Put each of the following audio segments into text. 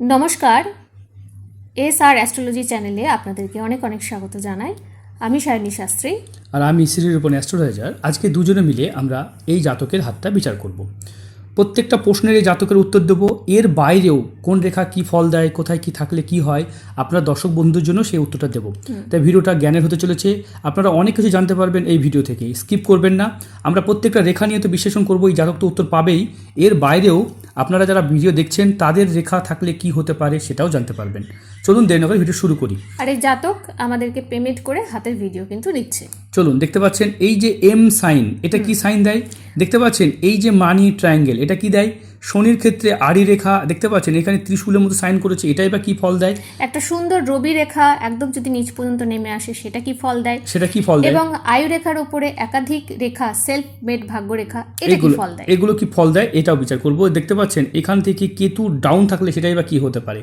নমস্কার এস আর অ্যাস্ট্রোলজি চ্যানেলে আপনাদেরকে অনেক অনেক স্বাগত জানাই। আমি সায়নী শাস্ত্রী। আর আমি শ্রীর উপর অ্যাস্ট্রোলজার। আজকে দুজনে মিলে আমরা এই জাতকের হাতটা বিচার করব। প্রত্যেকটা প্রশ্নের এই জাতকের উত্তর দেবো। এর বাইরেও কোন রেখা কি ফল দেয় কোথায় কি থাকলে কি হয় আপনারা দর্শক বন্ধুর জন্য সেই উত্তরটা দেবো। তাই ভিডিওটা জ্ঞানের হতে চলেছে। আপনারা অনেক কিছু জানতে পারবেন এই ভিডিও থেকে। স্কিপ করবেন না। আমরা প্রত্যেকটা রেখা নিয়ে তো বিশ্লেষণ করব এই জাতক তো উত্তর পাবেই। এর বাইরেও আপনারা যারা ভিডিও দেখছেন তাদের রেখা থাকলে কি হতে পারে সেটাও জানতে পারবেন। চলুন দেরি নগর ভিডিও শুরু করি। আরে এই জাতক আমাদেরকে পেমেন্ট করে হাতের ভিডিও কিন্তু নিচ্ছে। চলুন দেখতে পাচ্ছেন এই যে এম সাইন এটা কি সাইন দেয়? দেখতে পাচ্ছেন এই যে মানি ট্রায়াঙ্গেল এটা কি দেয়? শনির ক্ষেত্রে আড়ি রেখা দেখতে পাচ্ছেন এখানে ত্রিশূলের মতো সাইন করেছে এটাই বা কি ফল দেয়? একটা সুন্দর রবি রেখা একদম যদি নিচ পর্যন্ত নেমে আসে সেটা কি ফল দেয়? সেটা কি ফল দেয়? এবং আয়ু রেখার উপরে একাধিক রেখা সেলফ মেড ভাগ্য রেখা এটা কি এগুলো ফল দেয়? এগুলো কি ফল দেয়? এটাও বিচার করব। দেখতে পাচ্ছেন এখান থেকে কেতু ডাউন থাকলে সেটাই বা কি হতে পারে?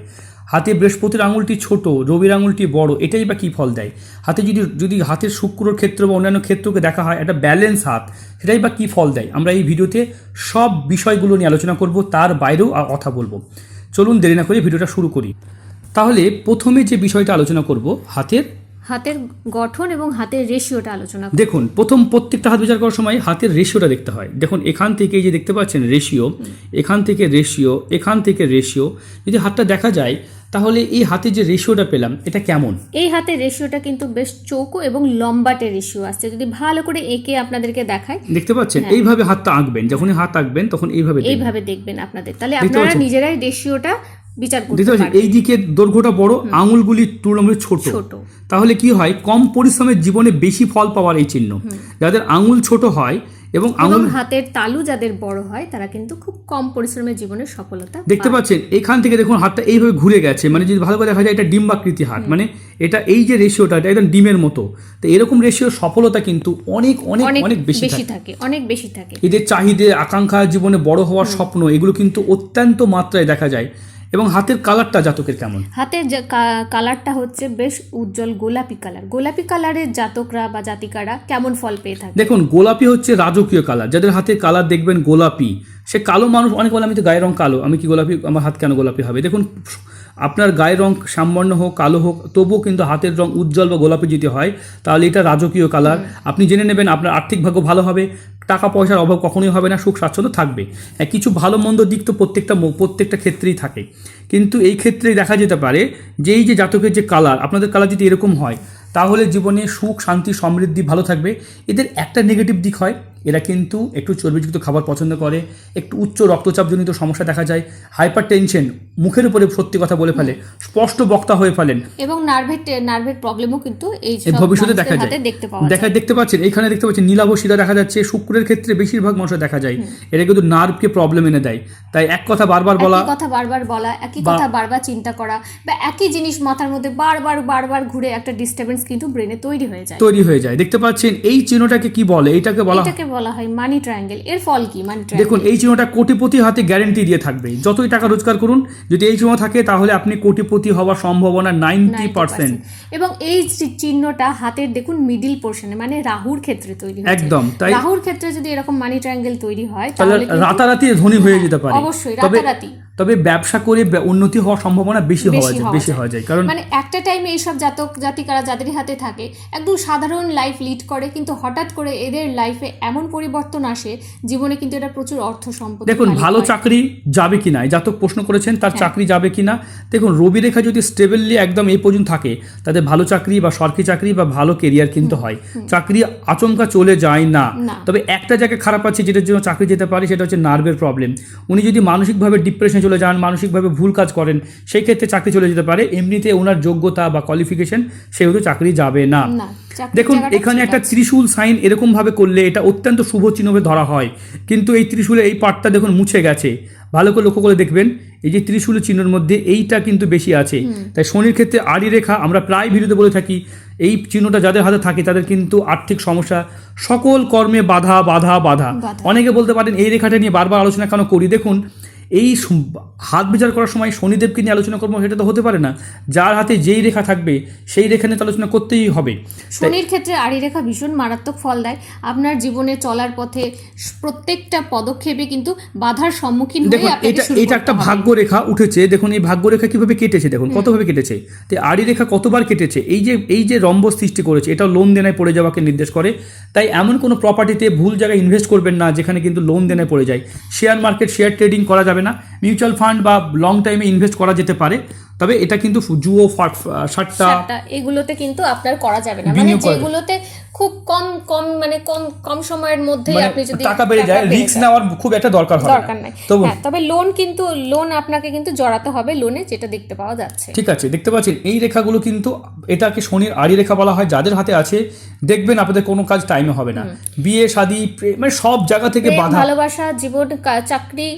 হাতে বৃহস্পতির আঙুলটি ছোট রবির আঙুলটি বড় এটাই বা কি ফল দেয়? হাতে যদি যদি হাতের শুক্রর ক্ষেত্র বা অন্যান্য ক্ষেত্রকে দেখা হয় একটা ব্যালেন্স হাত সেটাই বা কি ফল দেয়? আমরা এই ভিডিওতে সব বিষয়গুলো নিয়ে আলোচনা করব। তার বাইরেও কথা বলব। চলুন দেরি না করে ভিডিওটা শুরু করি। তাহলে প্রথমে যে বিষয়টা আলোচনা করব হাতের? হাতের গঠন এবং হাতের রেশিওটা আলোচনা দেখুন প্রথম প্রত্যেকটা হাত বিচার করার সময় হাতের রেশিওটা দেখতে হয়। দেখুন এখান থেকে যে দেখতে পাচ্ছেন রেশিও এখান থেকে রেশিও এখান থেকে রেশিও। যদি হাতটা দেখা যায় তাহলে এই হাতে যে রেশিওটা পেলাম এটা কেমন? এই হাতের রেশিওটা কিন্তু বেশ চৌকো এবং লম্বাটে রেশিও আসছে। যদি ভালো করে এঁকে আপনাদেরকে দেখায় দেখতে পাচ্ছেন? এইভাবে হাতটা আঁকবেন যখনই হাত আঁকবেন তখন এইভাবে এইভাবে দেখবেন আপনাদের। তাহলে আপনারা নিজেরাই রেশিওটা বিচার করতে পারবেন। এই দিকে দৈর্ঘ্যটা বড় আঙুলগুলি তুলনামূলক ছোট। ছোট। তাহলে কি হয়? কম পরিশ্রমের জীবনে বেশি ফল পাওয়ার এই চিহ্ন। যাদের আঙুল ছোট হয় এবং আঙুল হাতের তালু যাদের বড় হয় তারা কিন্তু খুব কম পরিশ্রমের জীবনে সফলতা দেখতে পাচ্ছেন এখান থেকে দেখুন হাতটা এইভাবে ঘুরে গেছে। মানে যদি ভালো করে দেখা যায় এটা ডিম্বাকৃতি হাত। মানে এটা এই যে রেশিওটা এটা একদম ডিমের মতো। তো এরকম রেশিও সফলতা কিন্তু অনেক অনেক অনেক বেশি থাকে। অনেক বেশি থাকে। এদের চাহিদা আকাঙ্ক্ষা জীবনে বড় হওয়ার স্বপ্ন এগুলো কিন্তু অত্যন্ত মাত্রায় দেখা যায়। এবং হাতের কালারটা জাতকের কেমন? হাতের কালারটা হচ্ছে বেশ উজ্জ্বল গোলাপি কালার। গোলাপি কালারের জাতকরা বা জাতিকারা কেমন ফল পেয়ে থাকে? দেখুন গোলাপি হচ্ছে রাজকীয় কালার। যাদের হাতে কালার দেখবেন গোলাপি সে কালো মানুষ অনেক বলে আমি তো গায়ের রং কালো আমি কি গোলাপি আমার হাত কেন গোলাপি হবে? দেখুন আপনার গায়ের রং সামান্য হোক কালো হোক তবুও কিন্তু হাতের রং উজ্জ্বল বা গোলাপি যদি হয় তাহলে এটা রাজকীয় কালার। আপনি জেনে নেবেন আপনার আর্থিক ভাগ্য ভালো হবে টাকা পয়সার অভাব কখনোই হবে না সুখ স্বাচ্ছন্দ্য থাকবে। হ্যাঁ, কিছু ভালো মন্দ দিক তো প্রত্যেকটা প্রত্যেকটা ক্ষেত্রেই থাকে। কিন্তু এই ক্ষেত্রে দেখা যেতে পারে যে এই যে জাতকের যে কালার আপনাদের কালার যদি এরকম হয় তাহলে জীবনে সুখ শান্তি সমৃদ্ধি ভালো থাকবে। এদের একটা নেগেটিভ দিক হয় এরা কিন্তু একটু চর্বিযুক্ত খাবার পছন্দ করে একটু উচ্চ রক্তচাপজনিত সমস্যা দেখা যায় হাইপার টেনশন মুখের উপরে সত্যি কথা বলে ফেলে স্পষ্ট বক্তা হয়ে ফেলেন। এবং নার্ভের নার্ভের প্রবলেমও কিন্তু এই ভবিষ্যতে দেখা যায়। দেখা দেখতে পাচ্ছেন এখানে দেখতে পাচ্ছেন নীলাভ শিরা দেখা যাচ্ছে শুক্রের ক্ষেত্রে বেশিরভাগ মানুষের দেখা যায়। এটা কিন্তু নার্ভকে প্রবলেম এনে দেয়। তাই এক কথা বারবার বলা কথা বারবার বলা একই কথা বারবার চিন্তা করা বা একই জিনিস মাথার মধ্যে বারবার বারবার ঘুরে একটা ডিস্টারবেন্স কিন্তু ব্রেনে তৈরি হয়ে যায়। তৈরি হয়ে যায়। দেখতে পাচ্ছেন এই চিহ্নটাকে কি বলে? এটাকে বলা বলা হয় মানি ট্রায়াঙ্গেল এর ফল কি মানি ট্রায়াঙ্গেল দেখুন এই চিহ্নটা কোটিপতি হাতে গ্যারেন্টি দিয়ে থাকবে। যতই টাকা রোজগার করুন যদি এই চিহ্ন থাকে তাহলে আপনি কোটিপতি হওয়ার সম্ভাবনা নাইনটি পার্সেন্ট এবং এই চিহ্নটা হাতের দেখুন মিডিল পোর্শনে মানে রাহুর ক্ষেত্রে তৈরি একদম তাই রাহুর ক্ষেত্রে যদি এরকম মানি ট্রায়াঙ্গেল তৈরি হয় তাহলে রাতারাতি ধনী হয়ে যেতে পারে। অবশ্যই রাতারাতি। তবে ব্যবসা করে উন্নতি হওয়ার সম্ভাবনা বেশি হওয়া যায় বেশি হওয়া যায়। কারণ মানে একটা টাইমে এইসব জাতক জাতিকারা যাদের হাতে থাকে একদম সাধারণ লাইফ লিড করে কিন্তু হঠাৎ করে এদের লাইফে এমন পরিবর্তন আসে জীবনে কিন্তু এটা প্রচুর অর্থ সম্পদ দেখুন ভালো চাকরি যাবে কি না জাতক প্রশ্ন করেছেন তার চাকরি যাবে কিনা দেখুন রবি রেখা যদি স্টেবললি একদম এই পর্যন্ত থাকে তাতে ভালো চাকরি বা সরকারি চাকরি বা ভালো কেরিয়ার কিন্তু হয়। চাকরি আচমকা চলে যায় না। না। তবে একটা জায়গায় খারাপ আছে যেটার জন্য চাকরি যেতে পারে সেটা হচ্ছে নার্ভের প্রবলেম উনি যদি মানসিকভাবে ডিপ্রেশনে চলে যান মানসিকভাবে ভুল কাজ করেন সেই ক্ষেত্রে চাকরি চলে যেতে পারে। এমনিতে ওনার যোগ্যতা বা কোয়ালিফিকেশন সেহেতু চাকরি যাবে না। না। দেখুন এখানে একটা। ত্রিশূল সাইন এরকম ভাবে করলে এটা অত্যন্ত শুভ চিহ্নভাবে ধরা হয়। কিন্তু এই ত্রিশূলের এই পার্টটা দেখুন মুছে গেছে। ভালো করে লক্ষ্য করে দেখবেন এই যে ত্রিশূলের চিহ্নের মধ্যে এইটা কিন্তু বেশি আছে। তাই শনির ক্ষেত্রে আড়ি রেখা আমরা প্রায় ভিডিওতে বলে থাকি এই চিহ্নটা যাদের হাতে থাকে তাদের কিন্তু আর্থিক সমস্যা সকল কর্মে বাধা বাধা। বাধা। অনেকে বলতে পারেন এই রেখাটা নিয়ে বারবার আলোচনা কেন করি? দেখুন এই হাত বিচার করার সময় শনিদেবকে নিয়ে আলোচনা করব সেটা তো হতে পারে না। যার হাতে যেই রেখা থাকবে সেই রেখা নিয়ে আলোচনা করতেই হবে। শনির ক্ষেত্রে আড়ি রেখা ভীষণ মারাত্মক ফল দেয়। আপনার জীবনে চলার পথে প্রত্যেকটা পদক্ষেপে কিন্তু বাধার সম্মুখীন দেখুন এটা এটা একটা। ভাগ্য রেখা উঠেছে। দেখুন এই ভাগ্য রেখা কীভাবে কেটেছে দেখুন কতভাবে কেটেছে। তো আড়ি রেখা কতবার কেটেছে? এই যে এই যে রম্ব সৃষ্টি করেছে এটা লোন দেনায় পড়ে যাওয়াকে নির্দেশ করে। তাই এমন কোনো প্রপার্টিতে ভুল জায়গায় ইনভেস্ট করবেন না যেখানে কিন্তু লোন দেনায় পড়ে যায়। শেয়ার মার্কেট শেয়ার ট্রেডিং করা যাবে না। মিউচুয়াল ফান্ড বা লং টাইমে ইনভেস্ট করা যেতে পারে। তবে এটা কিন্তু ফাট সাতটা এগুলোতে কিন্তু আপনার করা যাবে না। মানে। যেগুলোতে খুব কম কম মানে কম কম সময়ের মধ্যে মানে আপনি যদি টাকা বেড়ে যায় রিস্ক নেওয়ার খুব একটা দরকার হয় দরকার নাই। তবু হ্যাঁ তবে লোন কিন্তু লোন আপনাকে কিন্তু জড়াতে হবে লোনে যেটা দেখতে পাওয়া যাচ্ছে। ঠিক আছে দেখতে পাচ্ছেন এই রেখাগুলো কিন্তু এটাকে শনির আড়ি রেখা বলা হয় যাদের হাতে আছে দেখবেন আপনাদের কোনো কাজ টাইমে হবে না। বিয়ে শাদী মানে সব জায়গা থেকে বাধা। ভালোবাসা জীবন চাকরি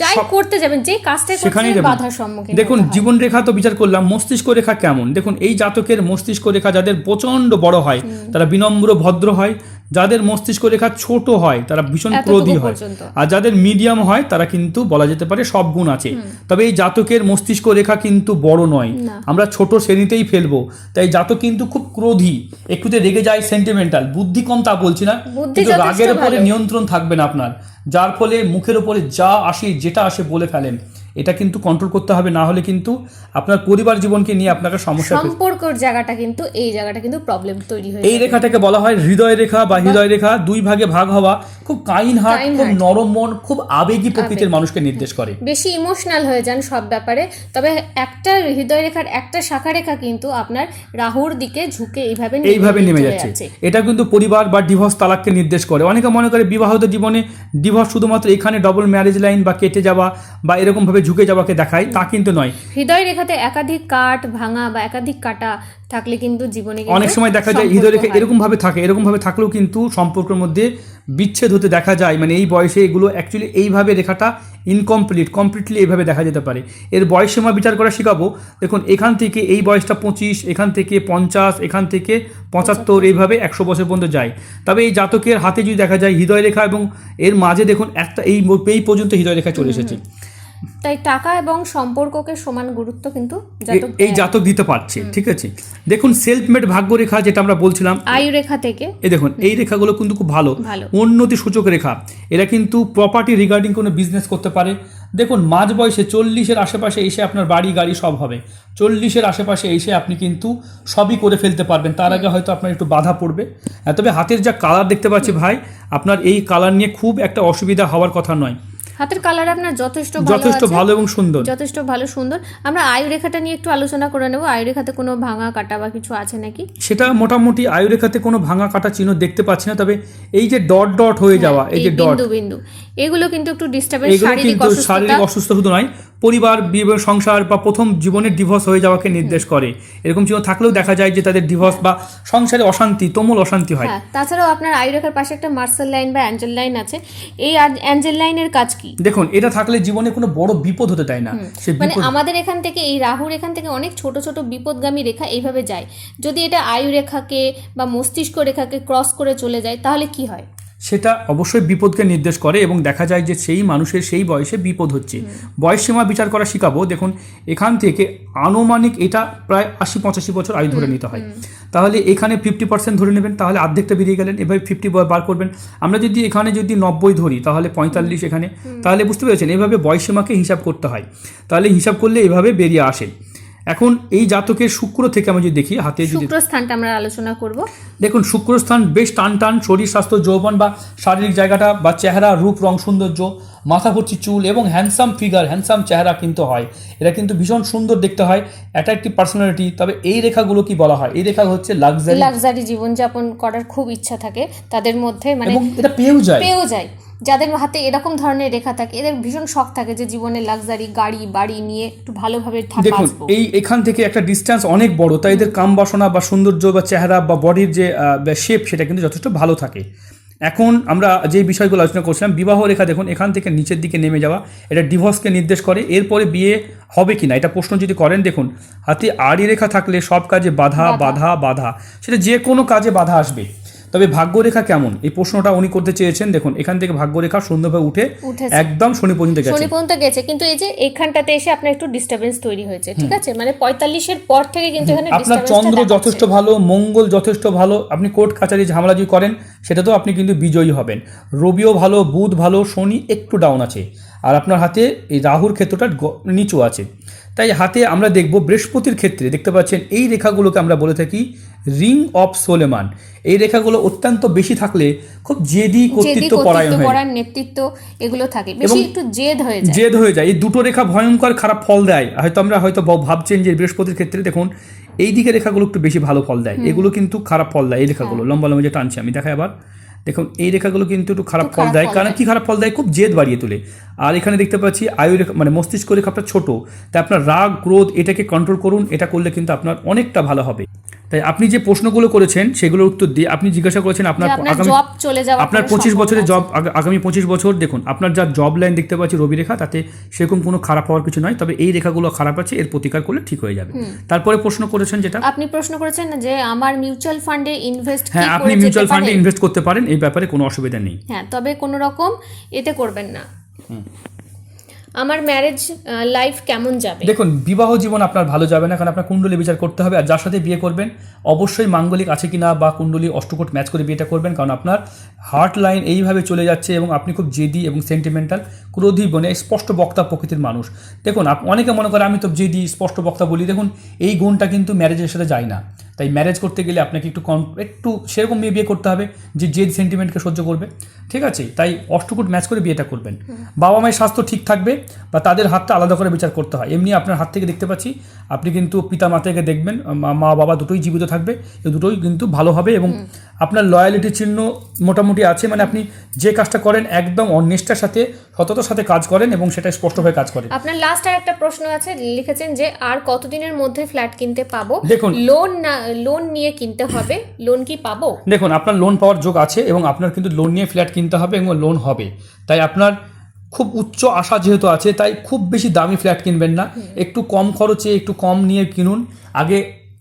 যাই করতে যাবেন যে কাজটা যাবেন। বাধার সম্মুখীন দেখুন জীবন রেখা তো বিচার করলাম মস্তিষ্ক রেখা কেমন? দেখুন এই জাতকের মস্তিষ্ক রেখা যাদের প্রচণ্ড বড় হয় তারা বিনম্র ভদ্র হয় যাদের মস্তিষ্ক রেখা ছোট হয় তারা ভীষণ ক্রোধী হয়। আর যাদের মিডিয়াম হয় তারা কিন্তু বলা যেতে পারে সব গুণ আছে। তবে এই জাতকের মস্তিষ্ক রেখা কিন্তু বড় নয়। আমরা ছোট শ্রেণীতেই ফেলব তাই জাতক কিন্তু খুব ক্রোধী। একটুতে রেগে যায় সেন্টিমেন্টাল বুদ্ধি কম তা বলছি না কিন্তু রাগের উপরে নিয়ন্ত্রণ থাকবে না আপনার। যার ফলে মুখের ওপরে যা আসে যেটা আসে বলে ফেলেন। এটা কিন্তু কন্ট্রোল করতে হবে না হলে কিন্তু আপনার পরিবার জীবনকে নিয়ে আপনাকে সমস্যা সম্পর্কর জায়গাটা কিন্তু এই জায়গাটা কিন্তু প্রবলেম তৈরি হয়ে এই রেখাটাকে বলা হয় হৃদয় রেখা বা হৃদয় রেখা দুই ভাগে ভাগ হওয়া খুব কাইন হার্ট খুব নরম মন খুব আবেগী প্রকৃতির মানুষকে নির্দেশ করে। বেশি ইমোশনাল হয়ে যান সব ব্যাপারে তবে একটা হৃদয় রেখার একটা শাখা রেখা কিন্তু আপনার রাহুর দিকে ঝুঁকে এইভাবে এইভাবে নেমে যাচ্ছে। এটা কিন্তু পরিবার বা ডিভোর্স তালাককে নির্দেশ করে। অনেকে মনে করে বিবাহিত জীবনে ডিভোর্স শুধুমাত্র এখানে ডবল ম্যারেজ লাইন বা কেটে যাওয়া বা এরকম ভাবে ঝুঁকে যাওয়াকে দেখায় তা কিন্তু নয়। হৃদয় রেখাতে একাধিক কাট ভাঙা বা একাধিক কাটা থাকলে কিন্তু জীবনে অনেক সময় দেখা যায় হৃদয় রেখা হয়। এরকম ভাবে থাকে এরকম ভাবে থাকলেও কিন্তু সম্পর্কের মধ্যে বিচ্ছেদ হতে দেখা যায়। মানে এই বয়সে এগুলো অ্যাকচুয়ালি এইভাবে রেখাটা ইনকমপ্লিট কমপ্লিটলি এইভাবে দেখা যেতে পারে। এর বয়স সীমা বিচার করা শেখাবো। দেখুন এখান থেকে এই বয়সটা পঁচিশ এখান থেকে পঞ্চাশ এখান থেকে পঁচাত্তর এইভাবে একশো বছর পর্যন্ত যায়। তবে এই জাতকের হাতে যদি দেখা যায় হৃদয় রেখা এবং এর মাঝে দেখুন একটা এই এই পর্যন্ত হৃদয় রেখা চলে এসেছে। তাই টাকা এবং সম্পর্ককে সমান গুরুত্ব কিন্তু এই জাতক দিতে পারছে ঠিক আছে? দেখুন সেলফ মেড ভাগ্য রেখা যেটা আমরা বলছিলাম আয়ু রেখা থেকে। এই দেখুন এই রেখাগুলো কিন্তু খুব ভালো। ভালো। উন্নতি সূচক রেখা। এরা কিন্তু প্রপার্টি রিগার্ডিং কোনো বিজনেস করতে পারে। দেখুন মাঝ বয়সে চল্লিশের আশেপাশে এসে আপনার বাড়ি গাড়ি সব হবে। চল্লিশের আশেপাশে এসে আপনি কিন্তু সবই করে ফেলতে পারবেন। তার আগে হয়তো আপনার একটু বাধা পড়বে। তবে হাতের যা কালার দেখতে পাচ্ছি ভাই আপনার এই কালার নিয়ে খুব একটা অসুবিধা হওয়ার কথা নয়। হাতের কালার আপনার যথেষ্ট ভালো যথেষ্ট ভালো এবং সুন্দর। যথেষ্ট ভালো সুন্দর। আমরা আয়ু রেখাটা নিয়ে একটু আলোচনা করে নেব। আয়ু রেখাতে কোনো ভাঙা কাটা বা কিছু আছে নাকি? সেটা মোটামুটি আয়ু রেখাতে কোনো ভাঙা কাটা চিহ্ন দেখতে পাচ্ছি না তবে এই যে ডট ডট হয়ে যাওয়া এই যে ডট বিন্দু বিন্দু। এগুলো কিন্তু একটু ডিস্টার্বেন্স শারীরিক অসুস্থতা শুধু নয় পরিবার বিয়ে সংসার বা প্রথম জীবনের ডিভোর্স হয়ে যাওয়াকে নির্দেশ করে। এরকম চিহ্ন থাকলেও দেখা যায় যে তাদের ডিভোর্স বা সংসারে অশান্তি তুমুল অশান্তি হয়। হ্যাঁ তাছাড়াও আপনার আয়ু রেখার পাশে একটা মার্শাল লাইন বা অ্যাঞ্জেল লাইন আছে। এই অ্যাঞ্জেল লাইনের কাজ কি? দেখুন এটা থাকলে জীবনে কোনো বড় বিপদ হতে দেয় না। মানে আমাদের এখান থেকে এই রাহুর এখান থেকে অনেক ছোট ছোট বিপদগামী রেখা এইভাবে যায়। যদি এটা আয়ু রেখাকে বা মস্তিষ্ক রেখাকে ক্রস করে চলে যায় তাহলে কি হয়? সেটা অবশ্যই বিপদকে নির্দেশ করে এবং দেখা যায় যে সেই মানুষের সেই বয়সে বিপদ হচ্ছে। বয়স সীমা বিচার করা শিখাবো। দেখুন এখান থেকে আনুমানিক এটা প্রায় আশি পঁচাশি বছর আয়ু ধরে নিতে হয়। তাহলে এখানে ফিফটি পার্সেন্ট ধরে নেবেন তাহলে অর্ধেকটা বেরিয়ে গেলেন এভাবে ফিফটি বার করবেন। আমরা যদি এখানে যদি নব্বই ধরি তাহলে পঁয়তাল্লিশ এখানে। তাহলে বুঝতে পেরেছেন এভাবে বয়স সীমাকে হিসাব করতে হয়। তাহলে হিসাব করলে এভাবে বেরিয়ে আসে। এখন এই জাতকের শুক্র থেকে আমি যদি দেখি হাতে যদি শুক্র স্থানটা আমরা আলোচনা করব। দেখুন শুক্রস্থান বেশ টান টান শরীর স্বাস্থ্য যৌবন বা শারীরিক জায়গাটা বা চেহারা রূপ রং সৌন্দর্য মাথা ভর্তি চুল এবং হ্যান্ডসাম ফিগার হ্যান্ডসাম চেহারা কিন্তু হয়। এরা কিন্তু ভীষণ সুন্দর দেখতে হয় অ্যাট্রাকটিভ পার্সোনালিটি তবে এই রেখাগুলো কি বলা হয়? এই রেখা হচ্ছে লাক্সারি লাক্সারি জীবনযাপন করার খুব ইচ্ছা থাকে। তাদের মধ্যে মানে এবং এটা পেয়েও যায়। পেয়েও যায়। যাদের হাতে এরকম ধরনের রেখা থাকে এদের ভীষণ শখ থাকে যে জীবনে লাক্সারি গাড়ি বাড়ি নিয়ে একটু ভালোভাবে দেখুন এই এখান থেকে একটা ডিস্টেন্স অনেক বড় তাই এদের কাম বাসনা বা সৌন্দর্য বা চেহারা বা বডির যে শেপ সেটা কিন্তু যথেষ্ট ভালো থাকে। এখন আমরা যে বিষয়গুলো আলোচনা করছিলাম বিবাহ রেখা দেখুন এখান থেকে নিচের দিকে নেমে যাওয়া এটা ডিভোর্সকে নির্দেশ করে এরপরে বিয়ে হবে কি না এটা প্রশ্ন যদি করেন দেখুন হাতে আড়ি রেখা থাকলে সব কাজে বাধা। বাধা বাধা সেটা যে কোনো কাজে বাধা আসবে। তবে ভাগ্যরেখা কেমন? এই প্রশ্নটা উনি করতে চেয়েছেন। দেখুন এখান থেকে ভাগ্যরেখা সুন্দরভাবে উঠে একদম শনি পর্যন্ত গেছে। শনি পর্যন্ত গেছে। কিন্তু এই যে এখানটাতে এসে আপনার একটু ডিস্টারবেন্স তৈরি হয়েছে ঠিক আছে? মানে পঁয়তাল্লিশের পর থেকে কিন্তু এখানে আপনার চন্দ্র যথেষ্ট ভালো মঙ্গল যথেষ্ট ভালো আপনি কোর্ট কাছারি ঝামেলা যদি করেন সেটাতেও আপনি কিন্তু বিজয়ী হবেন। রবিও ভালো বুধ ভালো শনি একটু ডাউন আছে। আর আপনার হাতে এই রাহুর ক্ষেত্রটা নিচু আছে। তাই হাতে আমরা দেখব বৃহস্পতির ক্ষেত্রে দেখতে পাচ্ছেন এই রেখাগুলোকে আমরা বলে থাকি রিং অফ সোলেমান। এই রেখাগুলো অত্যন্ত বেশি থাকলে খুব জেদি কর্তৃত্ব পরায়ণ হয়। নেতৃত্ব এগুলো থাকে। বেশি একটু জেদ হয়ে যায়। জেদ হয়ে যায়। এই দুটো রেখা ভয়ঙ্কর খারাপ ফল দেয়। হয়তো আমরা হয়তো ভাবছেন যে বৃহস্পতির ক্ষেত্রে দেখুন এই দিকে রেখাগুলো একটু বেশি ভালো ফল দেয়। এগুলো কিন্তু খারাপ ফল দেয় এই রেখাগুলো। লম্বা লম্বা যে টানছে আমি দেখাই আবার। দেখুন এই রেখাগুলো কিন্তু একটু খারাপ ফল দেয় কারণ কি খারাপ ফল দেয়? খুব জেদ বাড়িয়ে তোলে। আর এখানে দেখতে পাচ্ছি আয়ু রেখা মানে মস্তিষ্ক রেখা আপনার ছোট। তাই আপনার রাগ ক্রোধ এটাকে কন্ট্রোল করুন এটা করলে কিন্তু আপনার অনেকটা ভালো হবে। তাই আপনি যে প্রশ্নগুলো করেছেন সেগুলোর উত্তর দিয়ে আপনি জিজ্ঞাসা করেছেন আপনার আগামী জব চলে যাওয়ার আপনার পঁচিশ বছরের জব আগামী পঁচিশ বছর দেখুন আপনার যা জব লাইন দেখতে পাচ্ছি রবি রেখা তাতে সেরকম কোনো খারাপ হওয়ার কিছু নয় তবে এই রেখাগুলো খারাপ আছে এর প্রতিকার করলে ঠিক হয়ে যাবে। তারপরে প্রশ্ন করেছেন যেটা? আপনি প্রশ্ন করেছেন যে আমার মিউচুয়াল ফান্ডে ইনভেস্ট হ্যাঁ আপনি মিউচুয়াল ফান্ডে ইনভেস্ট করতে পারেন এই ব্যাপারে কোনো অসুবিধা নেই। হ্যাঁ তবে কোনো রকম এতে করবেন না। আমার ম্যারেজ লাইফ কেমন যাবে? দেখুন, বিবাহ জীবন আপনার ভালো যাবে না, কারণ আপনার কুণ্ডলী বিচার করতে হবে, আর যার সাথে বিয়ে করবেন, অবশ্যই মাঙ্গলিক আছে কিনা বা কুণ্ডলী অষ্টকোট ম্যাচ করে বিয়েটা করবেন, কারণ আপনার হার্ট লাইন এইভাবে চলে যাচ্ছে এবং আপনি খুব জেদি এবং সেন্টিমেন্টাল ক্রোধী বনে স্পষ্ট বক্তা প্রকৃতির মানুষ। দেখুন অনেকে মনে করে আমি তো জেদি, স্পষ্ট বক্তা বলি। দেখুন, এই গুণটা কিন্তু ম্যারেজের সাথে যায় না। তাই ম্যারেজ করতে গেলে আপনাকে একটু কম একটু সেরকম মেয়ে বিয়ে করতে হবে যে জেদ সেন্টিমেন্টকে সহ্য করবে। ঠিক আছে? তাই অষ্টকুট ম্যাচ করে বিয়েটা করবেন। বাবা মায়ের স্বাস্থ্য ঠিক থাকবে বা তাদের হাতটা আলাদা করে বিচার করতে হয়। এমনি আপনার হাত থেকে দেখতে পাচ্ছি আপনি কিন্তু পিতা মাতাকে দেখবেন মা- বাবা দুটোই জীবিত থাকবে। এই দুটোই কিন্তু ভালো হবে এবং আপনার লয়ালিটি চিহ্ন মোটামুটি আছে। মানে আপনি যে কাজটা করেন একদম অনিষ্ঠার সাথে সততার সাথে কাজ করেন এবং সেটা স্পষ্টভাবে কাজ করেন। আপনার লাস্ট আর একটা প্রশ্ন আছে লিখেছেন যে আর কতদিনের মধ্যে ফ্ল্যাট কিনতে পাবো? দেখুন। লোন না লোন নিয়ে কিনতে হবে লোন কি পাবো? দেখুন আপনার লোন পাওয়ার যোগ আছে এবং আপনার কিন্তু লোন নিয়ে ফ্ল্যাট কিনতে হবে এবং লোন হবে। তাই আপনার খুব উচ্চ আশা যেহেতু আছে তাই খুব বেশি দামি ফ্ল্যাট কিনবেন না। একটু কম খরচে একটু কম নিয়ে কিনুন। আগে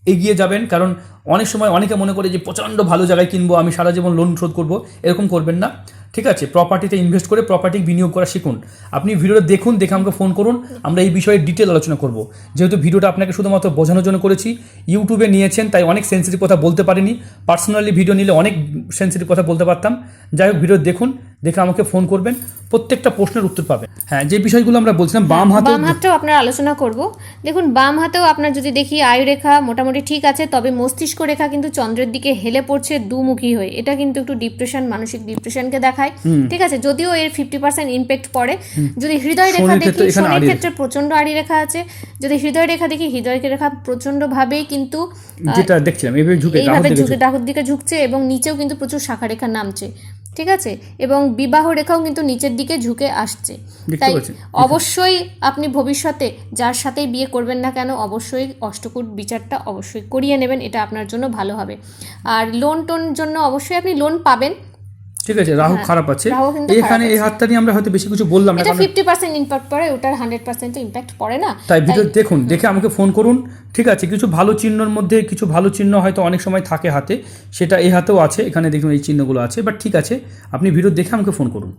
এগিয়ে যাবেন কারণ অনেক সময় অনেকে মনে করে যে প্রচণ্ড ভালো জায়গায় কিনবো আমি সারা জীবন লোন শোধ করব। এরকম করবেন না। ঠিক আছে প্রপার্টিতে ইনভেস্ট করে প্রপার্টি বিনিয়োগ করা শিখুন। আপনি ভিডিওটা দেখুন, দেখে আমাকে ফোন করুন, আমরা এই বিষয়ে ডিটেল আলোচনা করব। যেহেতু ভিডিওটা আপনাকে শুধুমাত্র বোঝানোর জন্য করেছি ইউটিউবে নিয়েছেন, তাই অনেক সেন্সিটিভ কথা বলতে পারিনি। পার্সোনালি ভিডিও নিলে অনেক সেন্সিটিভ কথা বলতে পারতাম। যাই হোক ভিডিও দেখুন দেখে আমাকে ফোন করবেন প্রত্যেকটা প্রশ্নের উত্তর পাবেন। হ্যাঁ যে বিষয়গুলো আমরা বলছিলাম বাম হাতে বাম হাতেও আপনার আলোচনা করব। দেখুন বাম হাতেও আপনার যদি দেখি আয়ু রেখা মোটামুটি ঠিক আছে তবে মস্তিষ্ক রেখা কিন্তু চন্দ্রের দিকে হেলে পড়ছে দুমুখী হয়ে। এটা কিন্তু একটু ডিপ্রেশন মানসিক ডিপ্রেশনকে দেখায়। ঠিক আছে যদিও এর ফিফটি পার্সেন্ট ইম্প্যাক্ট পড়ে। যদি হৃদয় রেখা দেখি শনির ক্ষেত্রে প্রচণ্ড আড়ি রেখা আছে। যদি হৃদয় রেখা দেখি হৃদয় রেখা প্রচণ্ড ভাবেই কিন্তু যেটা দেখছিলাম এইভাবে ঝুঁকে এইভাবে ঝুঁকে ডাকুর দিকে ঝুঁকছে এবং নিচেও কিন্তু প্রচুর শাখা রেখা নামছে। ঠিক আছে? এবং বিবাহ রেখাও কিন্তু নিচের দিকে ঝুঁকে আসছে। তাই অবশ্যই আপনি ভবিষ্যতে যার সাথেই বিয়ে করবেন না কেন অবশ্যই অষ্টকূট বিচারটা অবশ্যই করিয়ে নেবেন এটা আপনার জন্য ভালো হবে। আর লোন টোন জন্য অবশ্যই আপনি লোন পাবেন। ঠিক আছে রাহু খারাপ আছে। এখানে এই হাতটা নিয়ে আমরা হয়তো বেশি কিছু বললাম না এটা কারণ ফিফটি পার্সেন্ট ইম্প্যাক্ট পড়ে ওটার হান্ড্রেড পার্সেন্ট তো ইম্প্যাক্ট পড়ে না। তাই ভিডিও দেখুন দেখে আমাকে ফোন করুন ঠিক আছে? কিছু ভালো চিহ্নর মধ্যে কিছু ভালো চিহ্ন হয়তো অনেক সময় থাকে হাতে সেটা এই হাতেও আছে এখানে দেখুন এই চিহ্নগুলো আছে বাট ঠিক আছে আপনি ভিডিও দেখে আমাকে ফোন করুন।